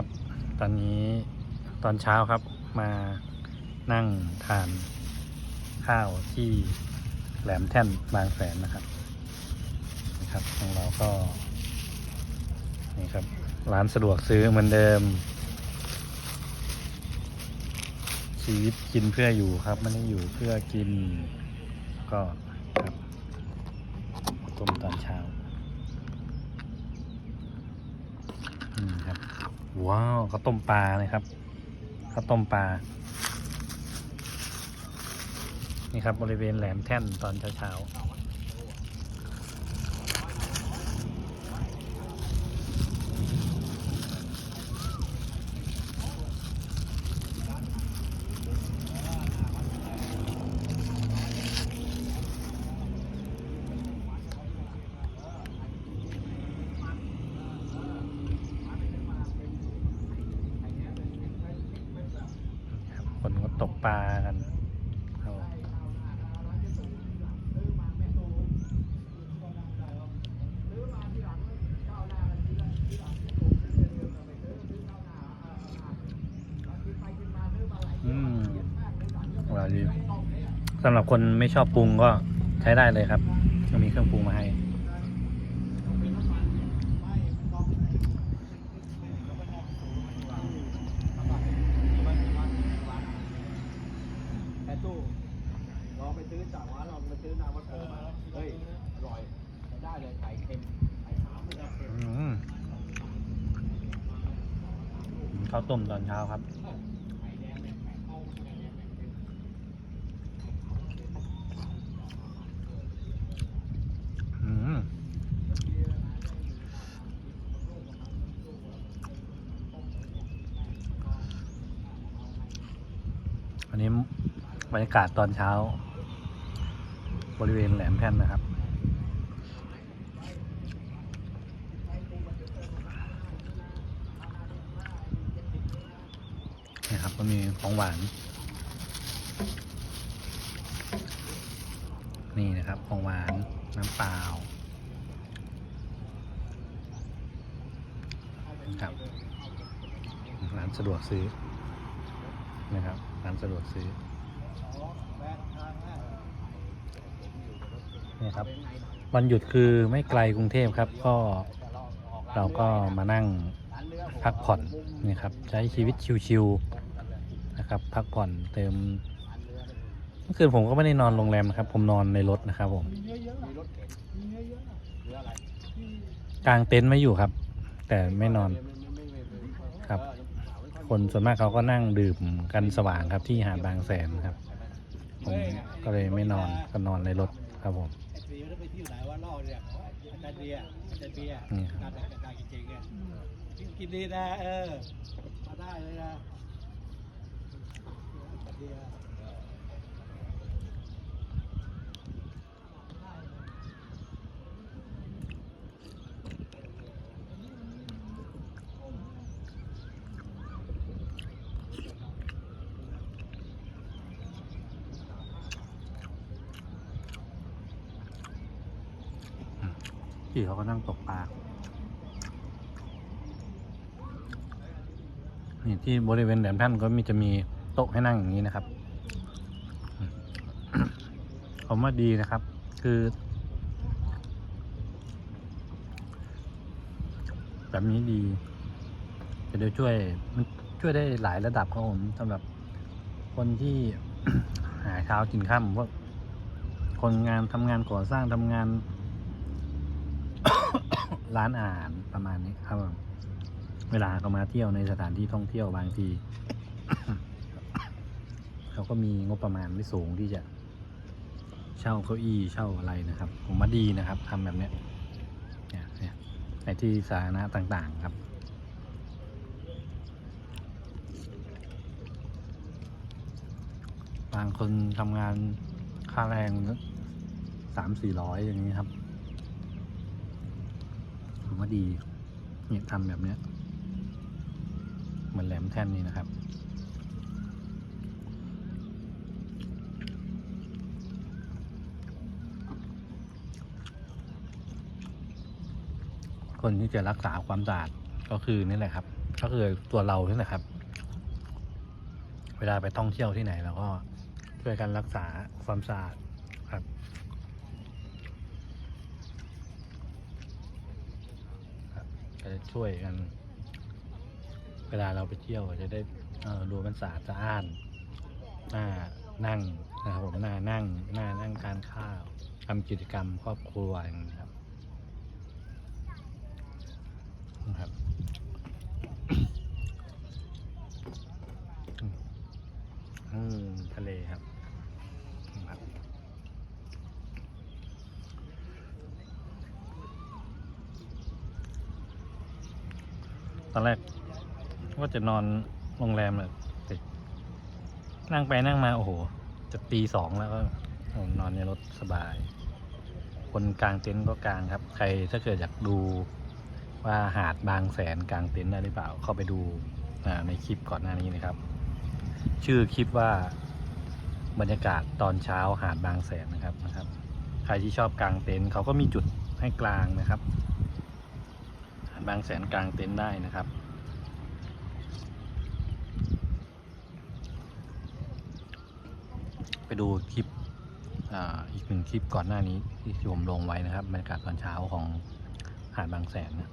ครับ ตอนนี้ตอนเช้าครับมานั่งทานข้าวที่แหลมแท่นบางแสนนะครับนะครับของเราก็นี่ครับร้านสะดวกซื้อเหมือนเดิม ชีวิตกินเพื่ออยู่ครับไม่ได้อยู่เพื่อกินก็ครับต้มตอนเช้า อืมครับ ว้าวข้าวต้มปลาเลยครับข้าวต้มปลา นี่ครับบริเวณแหลมแท่นตอนเช้าๆ ตกปลากันครับอืมอร่อยดีสำหรับคนไม่ชอบปรุงก็ใช้ได้เลยครับก็มีเครื่องปรุงมาให้ แอดตู้ลองไปซื้อจากร้านลองไปซื้อน้ำวัดโพมาเฮ้ย อร่อยใช้ได้เลยไก่เค็มไก่ขาวไม่ได้เค็ม อืม ข้าวต้มตอนเช้าครับอืมอันนี้บรรยากาศตอนเช้า บริเวณแหลมแท่นนะครับ นี่ครับก็ มีของหวาน นี่นะครับของหวานน้ำเปล่าครับร้านสะดวกซื้อนะครับร้านสะดวกซื้อนี่ครับวันหยุดคือไม่ไกลกรุงเทพครับ ก็เราก็มานั่งพักผ่อนนี่ครับ ใช้ชีวิตชิวๆ นะครับ พักผ่อนเติมเมื่อคืนผมก็ไม่ได้นอนโรงแรมนะครับ ผมนอนในรถนะครับผมกลางเต็นท์ไม่อยู่ครับ แต่ไม่นอนครับ คนส่วนมากเขาก็นั่งดื่มกันสว่างครับที่หาดบางแสนครับ ผมก็เลยไม่นอนก็นอนในรถครับผมนี่ครับกินดีนะเออมาได้เลยนะอาจารย์เบียร์ พี่เขาก็นั่งตกปลานี่ที่บริเวณแหลมท่านก็มีจะมี โต๊ะให้นั่งอย่างนี้นะครับผมว่าดีนะครับ คือ แบบนี้ดี จะได้ช่วยมันช่วยได้หลายระดับครับผมสำหรับคนที่หาเช้ากินข้ามพวกคนงานทำงานก่อสร้างทำงาน ร้านอาหารประมาณนี้ครับ เวลาเขามาเที่ยวในสถานที่ท่องเที่ยวบางที เขาก็มีงบประมาณไม่สูงที่จะ เช่าเก้าอี้เช่าอะไรนะครับ ผมว่าดีนะครับทำแบบเนี้ยเนี่ยเนี่ยในที่สาธารณะต่างๆครับบางคนทำงานค่าแรงสามสี่ร้อยอย่างนี้ครับ ผมว่าดี เนี่ยทำแบบเนี้ย เหมือนแหลมแท่นนี่นะครับ คนที่จะรักษาความสะอาดก็คือนี่แหละครับ ก็คือตัวเรานี่แหละครับ เวลาไปท่องเที่ยวที่ไหนเราก็ช่วยกันรักษาความสะอาดครับจะช่วยกัน เวลาเราไปเที่ยวจะได้ดูมันสะอาดสะอ้านหน้านั่งนะครับผมหน้านั่งหน้านั่งทานข้าวทำกิจกรรมครอบครัวอย่างนี้ครับ นะครับอืมทะเลครับครับตอนแรกว่าจะนอนโรงแรมเลยแต่นั่งไปนั่งมา โอ้โห จะตีสองแล้วก็นอนในรถสบาย คนกลางเต็นท์ก็กลางครับ ใครถ้าเกิดอยากดู ว่าหาดบางแสนกลางเต็นท์ได้หรือเปล่า เข้าไปดูในคลิปก่อนหน้านี้นะครับ ชื่อคลิปว่าบรรยากาศตอนเช้าหาดบางแสนนะครับนะครับ ใครที่ชอบกลางเต็นท์เขาก็มีจุดให้กลางนะครับ หาดบางแสนกลางเต็นท์ได้นะครับไปดูคลิปออีกหนึ่งคลิปก่อนหน้านี้ที่ผมลงไว้นะครับบรรยากาศตอนเช้าของหาดบางแสนนะ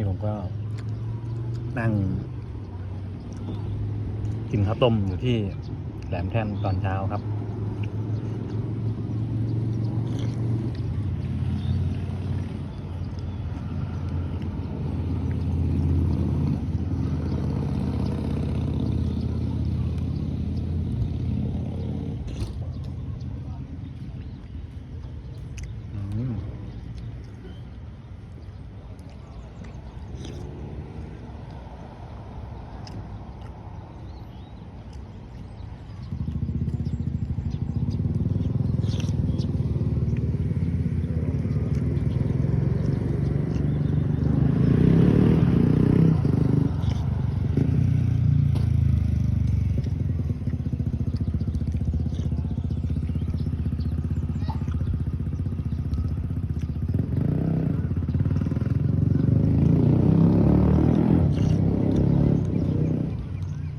นี้ผมก็นั่ง กินข้าวต้มอยู่ที่แหลมแท่นตอนเช้าครับ อืม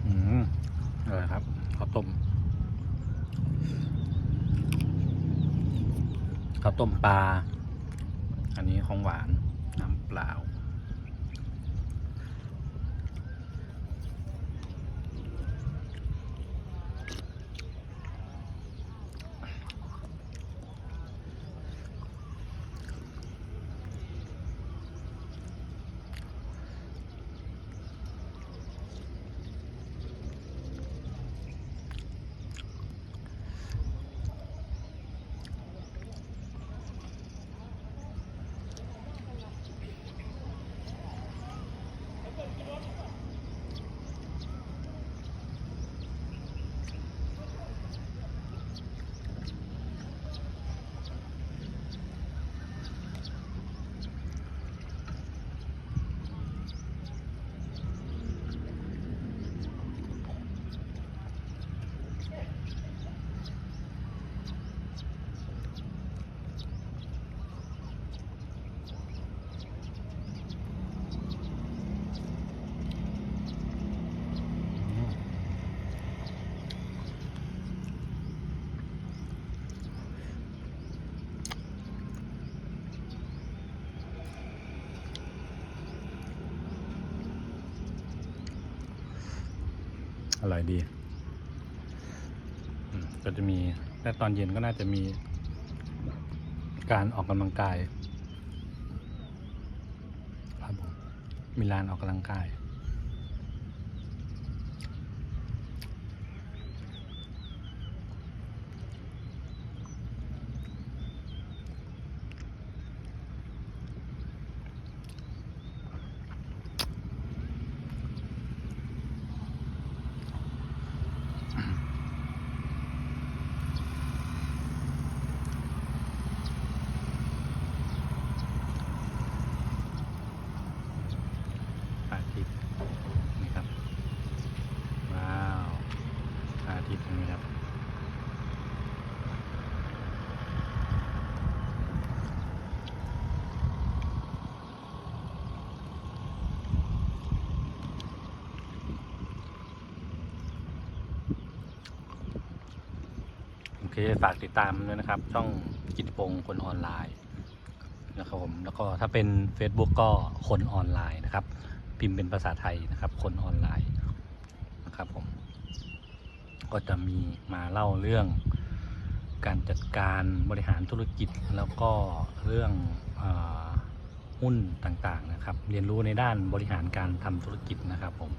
อืมอร่อยครับข้าวต้ม ข้าวต้มปลา อันนี้ของหวานน้ำเปล่า อืม อร่อยดีก็จะมีแต่ตอนเย็นก็น่าจะมีการออกกำลังกายครับผมมีลานออกกำลังกาย ฝากติดตามด้วยนะครับ ช่องกิตพงคนออนไลน์นะครับผมแล้วก็ถ้าเป็น Facebook ก็คนออนไลน์นะครับ พิมพ์เป็นภาษาไทยนะครับ คนออนไลน์นะครับผมก็จะมีมาเล่าเรื่องการจัดการบริหารธุรกิจแล้วก็เรื่องอหุ้นต่างๆนะครับ เรียนรู้ในด้านบริหารการทำธุรกิจนะครับผม